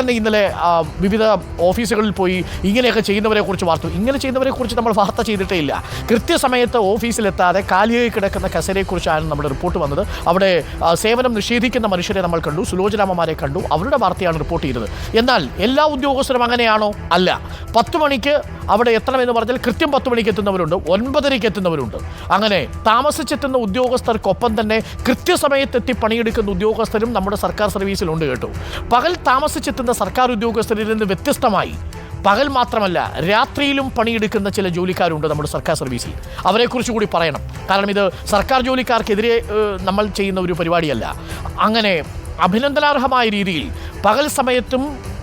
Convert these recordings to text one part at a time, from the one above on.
തന്നെ ഇന്നലെ വിവിധ ഓഫീസുകളിൽ പോയി ഇങ്ങനെയൊക്കെ ചെയ്യുന്നവരെ കുറിച്ച് വാർത്തു. ഇങ്ങനെ ചെയ്യുന്നവരെ കുറിച്ച് നമ്മൾ വാർത്ത ചെയ്തിട്ടേ ഇല്ല. കൃത്യസമയത്ത് ഓഫീസിലെത്താതെ കാലിയായി കിടക്കുന്ന കസേരയെക്കുറിച്ചാണ് നമ്മുടെ റിപ്പോർട്ട് വന്നത്. അവിടെ സേവനം നിഷേധിക്കുന്ന മനുഷ്യരെ നമ്മൾ കണ്ടു സുലോചനാമ്മമാരെ കണ്ടു. അവരുടെ വാർത്തയാണ് റിപ്പോർട്ട് ചെയ്തത്. എന്നാൽ എല്ലാ ഉദ്യോഗസ്ഥരും അങ്ങനെയാണോ? അല്ല. പത്ത് മണിക്ക് അവിടെ എത്തണമെന്ന് പറഞ്ഞാൽ കൃത്യം പത്ത് മണിക്ക് എത്തുന്നവരുണ്ട് ഒൻപതരയ്ക്ക് എത്തുന്നവരുണ്ട്. അങ്ങനെ താമസിച്ചെത്തുന്ന ഉദ്യോഗസ്ഥർക്കൊപ്പം തന്നെ കൃത്യസമയത്തെത്തി പണിയെടുക്കുന്ന ഉദ്യോഗസ്ഥരും നമ്മുടെ സർക്കാർ സർവീസിലുണ്ട് കേട്ടോ. പകൽ താമസിച്ചെത്തുന്ന സർക്കാർ ഉദ്യോഗസ്ഥരിൽ നിന്ന് വ്യത്യസ്തമായി പകൽ മാത്രമല്ല രാത്രിയിലും പണിയെടുക്കുന്ന ചില ജോലിക്കാരുണ്ട് നമ്മുടെ സർക്കാർ സർവീസിൽ. അവരെക്കുറിച്ച് കൂടി പറയണം. കാരണം ഇത് സർക്കാർ ജോലിക്കാർക്കെതിരെ നമ്മൾ ചെയ്യുന്ന ഒരു പരിപാടിയല്ല. അങ്ങനെ അഭിനന്ദനാർഹമായ രീതിയിൽ പകൽ സമയത്തും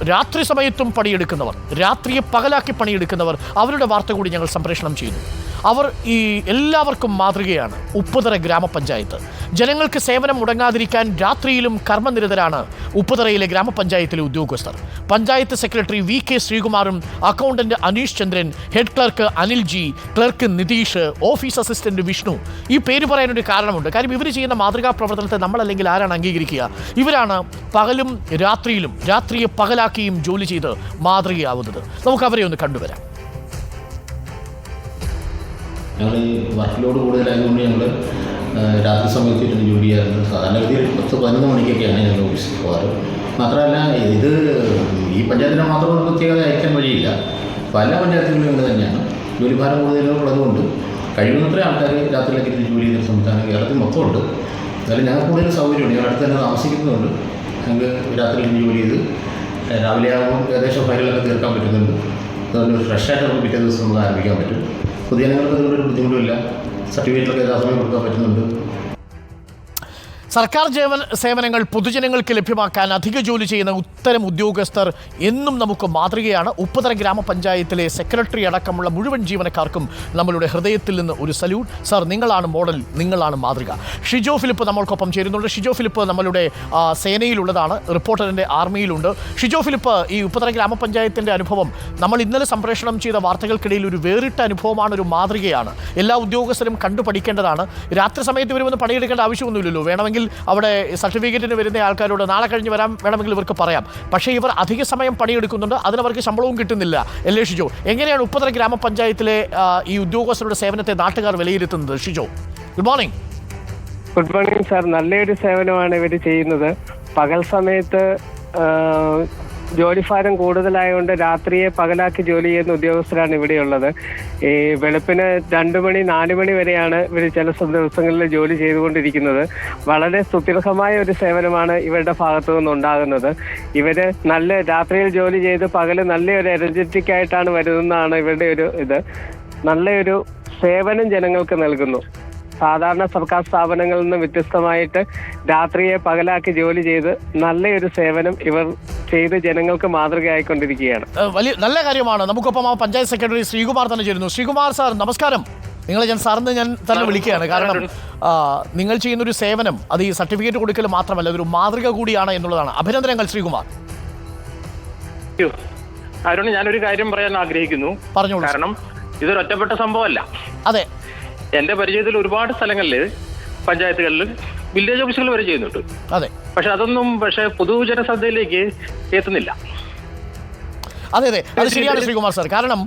രാത്രി സമയത്തും പണിയെടുക്കുന്നവർ രാത്രിയെ പകലാക്കി പണിയെടുക്കുന്നവർ അവരുടെ വാർത്ത കൂടി ഞങ്ങൾ സംപ്രേഷണം ചെയ്യുന്നു. അവർ ഈ എല്ലാവർക്കും മാതൃകയാണ്. ഉപ്പുതറ ഗ്രാമപഞ്ചായത്ത്. ജനങ്ങൾക്ക് സേവനം മുടങ്ങാതിരിക്കാൻ രാത്രിയിലും കർമ്മനിരതരാണ് ഉപ്പുതറയിലെ ഗ്രാമപഞ്ചായത്തിലെ ഉദ്യോഗസ്ഥർ. Panchayat secretary V K ശ്രീകുമാറും accountant Aneesh Chandran head clerk Anil G clerk Nitheesh office assistant Vishnu. ഈ പേര് പറയാനൊരു കാരണമുണ്ട്. കാര്യം ഇവർ ചെയ്യുന്ന മാതൃകാ പ്രവർത്തനത്തെ നമ്മളല്ലെങ്കിൽ ആരാണ് അംഗീകരിക്കുക? ഇവരാണ് പകലും രാത്രിയിലും രാത്രിയെ പകലാക്കിയും ജോലി ചെയ്ത് മാതൃകയാവുന്നത്. നമുക്ക് അവരെ ഒന്ന് കണ്ടുവരാം. ഞങ്ങൾ ഈ വർക്ക് ലോഡ് കൂടുതലായതുകൊണ്ട് ഞങ്ങൾ രാത്രി സമയത്ത് ഇരുന്ന് ജോലി ചെയ്യാറുണ്ട്. സാധാരണഗതിയിൽ പത്ത് പതിനൊന്ന് മണിക്കൊക്കെയാണ് ഞങ്ങൾ ഓഫീസിൽ പോകാറ്. മാത്രമല്ല ഇത് ഈ പഞ്ചായത്തിനെ മാത്രം ഒരു പ്രത്യേകത അയക്കാൻ വഴിയില്ല. പല പഞ്ചായത്തുകളും ഇവിടെ തന്നെയാണ്. ജോലിഭാരം കൂടുതലുള്ളതുകൊണ്ട് കഴിയുന്നത്ര ആൾക്കാർ രാത്രിയിലേക്ക് ഇരുന്ന് ജോലി ചെയ്യുന്ന സംവിധാനം കേരളത്തിൽ മൊത്തമുണ്ട്. എന്നാലും ഞങ്ങൾക്ക് കൂടുതൽ സൗകര്യമുണ്ട്. ഞങ്ങൾ അടുത്ത് തന്നെ താമസിക്കുന്നതുകൊണ്ട് ഞങ്ങൾക്ക് രാത്രി ഇരുന്ന് ജോലി ചെയ്ത് രാവിലെ ആകുമ്പോൾ ഏകദേശം ഫയലുകളൊക്കെ തീർക്കാൻ പറ്റുന്നുണ്ട്. അതുകൊണ്ട് ഫ്രഷായിട്ട് നമുക്ക് പിറ്റേ ദിവസം നമുക്ക് ആരംഭിക്കാൻ പറ്റും. പൊതുജനങ്ങൾക്ക് നിങ്ങളൊരു ബുദ്ധിമുട്ടുമില്ല. സർട്ടിഫിക്കറ്റിലൊക്കെ യഥാസമയം കൊടുക്കാൻ പറ്റുന്നുണ്ട്. സർക്കാർ ജീവൻ സേവനങ്ങൾ പൊതുജനങ്ങൾക്ക് ലഭ്യമാക്കാൻ അധിക ജോലി ചെയ്യുന്ന ഉത്തരം ഉദ്യോഗസ്ഥർ എന്നും നമുക്ക് മാതൃകയാണ്. ഉപ്പതര ഗ്രാമപഞ്ചായത്തിലെ സെക്രട്ടറി അടക്കമുള്ള മുഴുവൻ ജീവനക്കാർക്കും നമ്മളുടെ ഹൃദയത്തിൽ നിന്ന് ഒരു സല്യൂട്ട്. സാർ നിങ്ങളാണ് മോഡൽ നിങ്ങളാണ് മാതൃക. ഷിജോ ഫിലിപ്പ് നമ്മൾക്കൊപ്പം ചേരുന്നുണ്ട്. ഷിജോ ഫിലിപ്പ് നമ്മളുടെ സേനയിലുള്ളതാണ്. റിപ്പോർട്ടറിന്റെ ആർമിയിലുണ്ട്. ഷിജോ ഫിലിപ്പ് ഈ ഉപ്പതര ഗ്രാമപഞ്ചായത്തിന്റെ അനുഭവം. നമ്മൾ ഇന്നലെ സംപ്രേഷണം ചെയ്ത വാർത്തകൾക്കിടയിൽ ഒരു വേറിട്ട അനുഭവമാണ് ഒരു മാതൃകയാണ്. എല്ലാ ഉദ്യോഗസ്ഥരും കണ്ടുപഠിക്കേണ്ടതാണ്. രാത്രി സമയത്ത് വരുമെന്ന് പണിയെടുക്കേണ്ട ആവശ്യമൊന്നുമില്ലല്ലോ. വേണമെങ്കിൽ അവിടെ സർട്ടിഫിക്കറ്റിന് വരുന്ന ആൾക്കാരോട് നാളെ കഴിഞ്ഞ് വരാൻ വേണമെങ്കിൽ ഇവർക്ക് പറയാം. പക്ഷേ ഇവർ അധിക സമയം പണിയെടുക്കുന്നുണ്ട്. അതിനവർക്ക് ശമ്പളവും കിട്ടുന്നില്ല. അല്ലേ ഷിജോ? എങ്ങനെയാണ് ഉപ്പുതറ ഗ്രാമപഞ്ചായത്തിലെ ഈ ഉദ്യോഗസ്ഥരുടെ സേവനത്തെ നാട്ടുകാർ വിലയിരുത്തുന്നത്? Shijo good morning good morning sir നല്ലൊരു സേവനമാണ് ഇവർ ചെയ്യുന്നത്. പകൽ സമയത്ത് ജോലിഭാരം കൂടുതലായതുകൊണ്ട് രാത്രിയെ പകലാക്കി ജോലി ചെയ്യുന്ന ഉദ്യോഗസ്ഥരാണ് ഇവിടെയുള്ളത്. ഈ വെളുപ്പിന് രണ്ട് മണി നാല് മണി വരെയാണ് ഇവർ ചില ദിവസങ്ങളിൽ ജോലി ചെയ്തുകൊണ്ടിരിക്കുന്നത്. വളരെ സുദീർഘമായ ഒരു സേവനമാണ് ഇവരുടെ ഭാഗത്തു നിന്നുണ്ടാകുന്നത്. ഇവർ നല്ല രാത്രിയിൽ ജോലി ചെയ്ത് പകൽ നല്ലൊരു എനർജറ്റിക് ആയിട്ടാണ് വരുന്നതാണ് ഇവരുടെ ഒരു ഇത്. നല്ലൊരു സേവനം ജനങ്ങൾക്ക് നൽകുന്നു. സാധാരണ സർക്കാർ സ്ഥാപനങ്ങളിൽ നിന്ന് വ്യത്യസ്തമായിട്ട് രാത്രിയെ പകലാക്കി ജോലി ചെയ്ത് നല്ലൊരു സേവനം ഇവർ ചെയ്ത് ജനങ്ങൾക്ക് മാതൃകയായിക്കൊണ്ടിരിക്കുകയാണ്. വലിയ നല്ല കാര്യമാണ്. നമുക്കൊപ്പം ആ പഞ്ചായത്ത് സെക്രട്ടറി ശ്രീകുമാർ തന്നെ ചേരുന്നു. ശ്രീകുമാർ സാർ നമസ്കാരം. നിങ്ങളെ ഞാൻ സാറിന് ഞാൻ തന്നെ വിളിക്കുകയാണ്. കാരണം നിങ്ങൾ ചെയ്യുന്ന ഒരു സേവനം അത് ഈ സർട്ടിഫിക്കറ്റ് കൊടുക്കൽ മാത്രമല്ല ഒരു മാതൃക കൂടിയാണ് എന്നുള്ളതാണ്. അഭിനന്ദനങ്ങൾ ശ്രീകുമാർ. അരുണ് ഞാനൊരു കാര്യം പറയാൻ ആഗ്രഹിക്കുന്നു. പറഞ്ഞോളൂ കാരണം ഇതൊരു ഒറ്റപ്പെട്ട സംഭവമല്ല. അതെ. എന്റെ പരിചയത്തിൽ ഒരുപാട് സ്ഥലങ്ങളിൽ പഞ്ചായത്തുകളിൽ വില്ലേജ് ഓഫീസുകൾ വരെ ചെയ്യുന്നുണ്ട്. അതെ. പക്ഷെ അതൊന്നും പക്ഷെ പൊതുജന ശ്രദ്ധയിലേക്ക് എത്തുന്നില്ല. അതെ അതെ. അത് ശരിയാണ് ശ്രീകുമാർ സാർ. കാരണം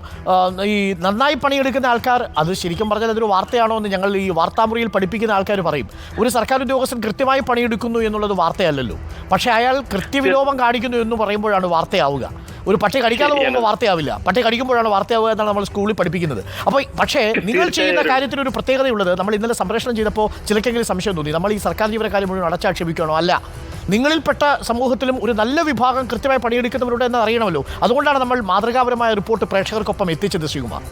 ഈ നന്നായി പണിയെടുക്കുന്ന ആൾക്കാർ അത് ശരിക്കും പറഞ്ഞാൽ അതൊരു വാർത്തയാണോ എന്ന് ഞങ്ങൾ ഈ വാർത്താമുറിയിൽ പഠിപ്പിക്കുന്ന ആൾക്കാർ പറയും. ഒരു സർക്കാർ ഉദ്യോഗസ്ഥൻ കൃത്യമായി പണിയെടുക്കുന്നു എന്നുള്ളത് വാർത്തയല്ലല്ലോ. പക്ഷേ അയാൾ കൃത്യവിലോപം കാണിക്കുന്നു എന്ന് പറയുമ്പോഴാണ് വാർത്തയാവുക. ഒരു പട്ടി കടിക്കാതെ പോകുമ്പോൾ വാർത്തയാവില്ല. പട്ടി കടിക്കുമ്പോഴാണ് വാർത്തയാവുക എന്നാണ് നമ്മൾ സ്കൂളിൽ പഠിപ്പിക്കുന്നത്. അപ്പോൾ പക്ഷേ നിങ്ങൾ ചെയ്യുന്ന കാര്യത്തിന് ഒരു പ്രത്യേകതയുള്ളത് നമ്മൾ ഇന്നലെ സംപ്രേഷണം ചെയ്തപ്പോൾ ചിലക്കെങ്കിലും സംശയം തോന്നി. നമ്മൾ ഈ സർക്കാർ ജീവനക്കാരെ മുഴുവൻ അടച്ചാക്ഷേപിക്കണോ അല്ല. നിങ്ങളിൽപ്പെട്ട സമൂഹത്തിലും ഒരു നല്ല വിഭാഗം കൃത്യമായി പണിയെടുക്കുന്നവരുടെ എന്ന് അറിയണമല്ലോ. അതുകൊണ്ടാണ് നമ്മൾ മാതൃകാപരമായ റിപ്പോർട്ട് പ്രേക്ഷകർക്കൊപ്പം എത്തിച്ചത് ശ്രീകുമാർ.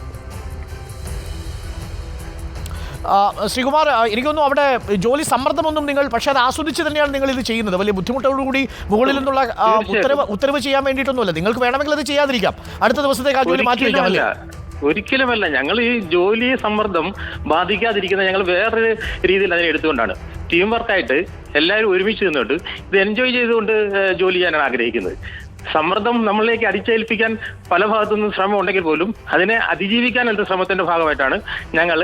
ശ്രീകുമാർ എനിക്കൊന്നും അവിടെ ജോലി സമ്മർദ്ദമൊന്നും നിങ്ങൾ പക്ഷേ അത് ആസ്വദിച്ച് തന്നെയാണ് നിങ്ങൾ ഇത് ചെയ്യുന്നത്. വലിയ ബുദ്ധിമുട്ടോടുകൂടി മുകളിൽ നിന്നുള്ള ഉത്തരവ് ഉത്തരവ് ചെയ്യാൻ വേണ്ടിയിട്ടൊന്നുമല്ല. നിങ്ങൾക്ക് വേണമെങ്കിൽ അത് ചെയ്യാതിരിക്കാം. അടുത്ത ദിവസത്തേക്ക് ആ ജോലി മാറ്റി വയ്ക്കാം അല്ലേ? ഒരിക്കലുമല്ല ഞങ്ങൾ ഈ ജോലി സമ്മർദ്ദം ബാധിക്കാതിരിക്കുന്ന ഞങ്ങൾ വേറൊരു രീതിയിൽ അതിനെ എടുത്തുകൊണ്ടാണ്. ടീം വർക്കായിട്ട് എല്ലാവരും ഒരുമിച്ച് നിന്നുകൊണ്ട് ഇത് എൻജോയ് ചെയ്തുകൊണ്ട് ജോലി ചെയ്യാനാണ് ആഗ്രഹിക്കുന്നത്. സമ്മർദ്ദം നമ്മളിലേക്ക് അടിച്ചേൽപ്പിക്കാൻ പല ഭാഗത്തുനിന്നും ശ്രമം ഉണ്ടെങ്കിൽ പോലും അതിനെ അതിജീവിക്കാനുള്ള ശ്രമത്തിന്റെ ഭാഗമായിട്ടാണ് ഞങ്ങൾ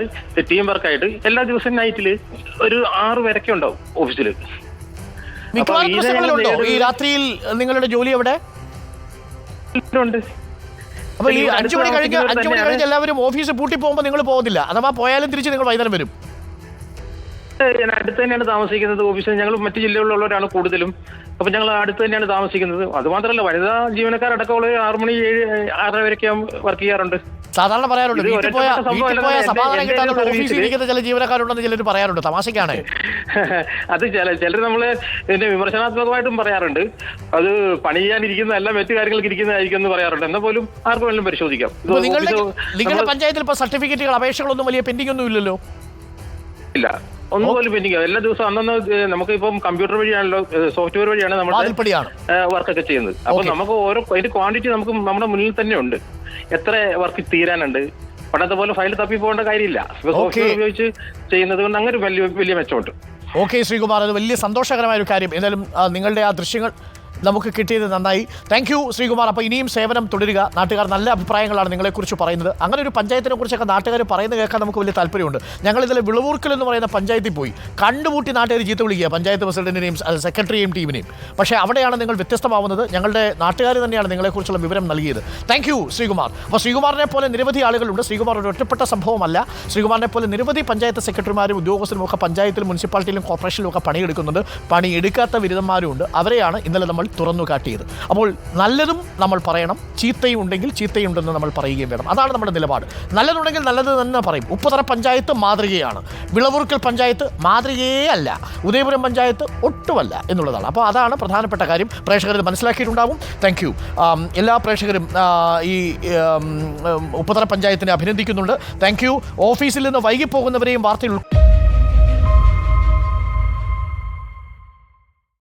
ടീം വർക്കായിട്ട് എല്ലാ ദിവസവും നൈറ്റിൽ ഒരു ആറ് പേരൊക്കെ ഉണ്ടാവും ഓഫീസിൽ മിക്കവാറും ഈ രാത്രിയിൽ നിങ്ങളുടെ ജോലി എവിടെ? ഉണ്ട്. അപ്പൊ ഈ അഞ്ചു മണി കഴിഞ്ഞ് അഞ്ചു മണി. കഴിഞ്ഞ് എല്ലാവരും ഓഫീസ് പൂട്ടി പോകുമ്പോൾ നിങ്ങൾ പോകുന്നില്ല അഥവാ പോയാലും തിരിച്ച് നിങ്ങൾ വൈകുന്നേരം വരും. ഞാൻ അടുത്ത് തന്നെയാണ് താമസിക്കുന്നത്. ഓഫീസിൽ ഞങ്ങൾ മറ്റു ജില്ലകളിലുള്ളവരാണ് കൂടുതലും. അപ്പൊ ഞങ്ങൾ അടുത്ത് തന്നെയാണ് താമസിക്കുന്നത്. അത് മാത്രമല്ല വനിതാ ജീവനക്കാരടക്കമുള്ള ആറു മണി ഏഴ് ആറര വരെയൊക്കെ വർക്ക് ചെയ്യാറുണ്ട്. സാധാരണ പറയാറുണ്ട് വീട്ടിൽ പോയ വീട്ടിൽ പോയ സമാധാനം കിട്ടാൻ ഓഫീസിൽ ഇരിക്കുന്ന ചില ജീവനക്കാരുണ്ടെന്ന് ചിലർ പറയാറുണ്ട്. തമാശക്കാണ്. അത് ചില ചിലർ നമ്മൾ ഇതിന്റെ വിമർശനാത്മകമായിട്ടും പറയാറുണ്ട്. അത് പണി ചെയ്യാനിരിക്കുന്നതല്ല മറ്റു കാര്യങ്ങൾക്ക് ഇരിക്കുന്നതായിരിക്കും എന്ന് പറയാറുണ്ട്. എന്നാൽ പോലും ആർക്കും വേണമെങ്കിലും പരിശോധിക്കാം. നിങ്ങളുടെ പഞ്ചായത്തിൽ ഇപ്പൊ സർട്ടിഫിക്കറ്റുകൾ അപേക്ഷകളൊന്നും വലിയ പെൻഡിംഗ് ഒന്നും ഇല്ലല്ലോ? ഇല്ല. ഒന്നും പോലും പെൻഡിങ് എല്ലാ ദിവസവും അന്നന്ന് നമുക്ക് ഇപ്പം കമ്പ്യൂട്ടർ വഴിയാണല്ലോ സോഫ്റ്റ്വെയർ വഴിയാണ് നമ്മുടെ വർക്കൊക്കെ ചെയ്യുന്നത്. അപ്പൊ നമുക്ക് ഓരോ അതിന്റെ ക്വാണ്ടിറ്റി നമുക്ക് നമ്മുടെ മുന്നിൽ തന്നെ ഉണ്ട്. എത്ര വർക്ക് തീരാനുണ്ട്. പണ്ടത്തെ പോലെ ഫയൽ തപ്പി പോകേണ്ട കാര്യമില്ല സോഫ്റ്റ്വെയർ ഉപയോഗിച്ച് ചെയ്യുന്നത് കൊണ്ട് അങ്ങനെ വലിയ വലിയ മെച്ചമുണ്ട്. ഓക്കെ ശ്രീകുമാർ. അത് വലിയ സന്തോഷകരമായ ഒരു കാര്യം. എന്തായാലും നിങ്ങളുടെ ആ ദൃശ്യങ്ങൾ നമുക്ക് കിട്ടിയത് നന്നായി. Thank you Sreekumar. അപ്പോൾ ഇനിയും സേവനം തുടരുക. നാട്ടുകാർ നല്ല അഭിപ്രായങ്ങളാണ് നിങ്ങളെക്കുറിച്ച് പറയുന്നത്. അങ്ങനെ ഒരു പഞ്ചായത്തിനെ കുറിച്ചൊക്കെ നാട്ടുകാർ പറയുന്നത് കേൾക്കാൻ നമുക്ക് വലിയ താല്പര്യമുണ്ട്. ഞങ്ങൾ ഇതിലെ വിളവൂർക്കൽ എന്ന് പറയുന്ന പഞ്ചായത്തിൽ പോയി. കണ്ടുമുട്ടി നാട്ടുകാർ ചീത്ത വിളിക്കുക. പഞ്ചായത്ത് പ്രസിഡന്റിനെയും സെക്രട്ടറിയെയും ടീമിനെയും. പക്ഷേ അവിടെയാണ് നിങ്ങൾ വ്യത്യസ്തമാവുന്നത്. ഞങ്ങളുടെ നാട്ടുകാർ തന്നെയാണ് നിങ്ങളെക്കുറിച്ചുള്ള വിവരം നൽകിയത്. Thank you Sreekumar. അപ്പോൾ ശ്രീകുമാറിനെ പോലെ നിരവധി ആളുകളുണ്ട്. ശ്രീകുമാർ ഒരു ഒറ്റപ്പെട്ട സംഭവമല്ല. ശ്രീകുമാറിനെ പോലെ നിരവധി പഞ്ചായത്ത് സെക്രട്ടറിമാരും ഉദ്യോഗസ്ഥരും ഒക്കെ പഞ്ചായത്തിലും മുനിസിപ്പാലിറ്റിയിലും കോർപ്പറേഷനിലും ഒക്കെ പണിയെടുക്കുന്നുണ്ട്. പണിയെടുക്കാത്ത ബിരുദന്മാരും ഉണ്ട്. അവരെയാണ് ഇന്നലെ നമ്മൾ തുറന്നു കാട്ടിയത്. അപ്പോൾ നല്ലതും നമ്മൾ പറയണം ചീത്തയും ഉണ്ടെങ്കിൽ ചീത്തയുണ്ടെന്ന് നമ്മൾ പറയുകയും വേണം. അതാണ് നമ്മുടെ നിലപാട്. നല്ലതുണ്ടെങ്കിൽ നല്ലത് തന്നെ പറയും. ഉപ്പുതറ പഞ്ചായത്ത് മാതൃകയാണ്. വിളവൂർക്കൽ പഞ്ചായത്ത് മാതൃകയേ അല്ല. ഉദയപുരം പഞ്ചായത്ത് ഒട്ടുമല്ല എന്നുള്ളതാണ്. അപ്പോൾ അതാണ് പ്രധാനപ്പെട്ട കാര്യം. പ്രേക്ഷകർ മനസ്സിലാക്കിയിട്ടുണ്ടാവും. താങ്ക് യു എല്ലാ പ്രേക്ഷകരും ഈ ഉപ്പുതറ പഞ്ചായത്തിനെ അഭിനന്ദിക്കുന്നുണ്ട്. താങ്ക് യു ഓഫീസിൽ നിന്ന് വൈകിപ്പോകുന്നവരെയും വാർത്തയിൽ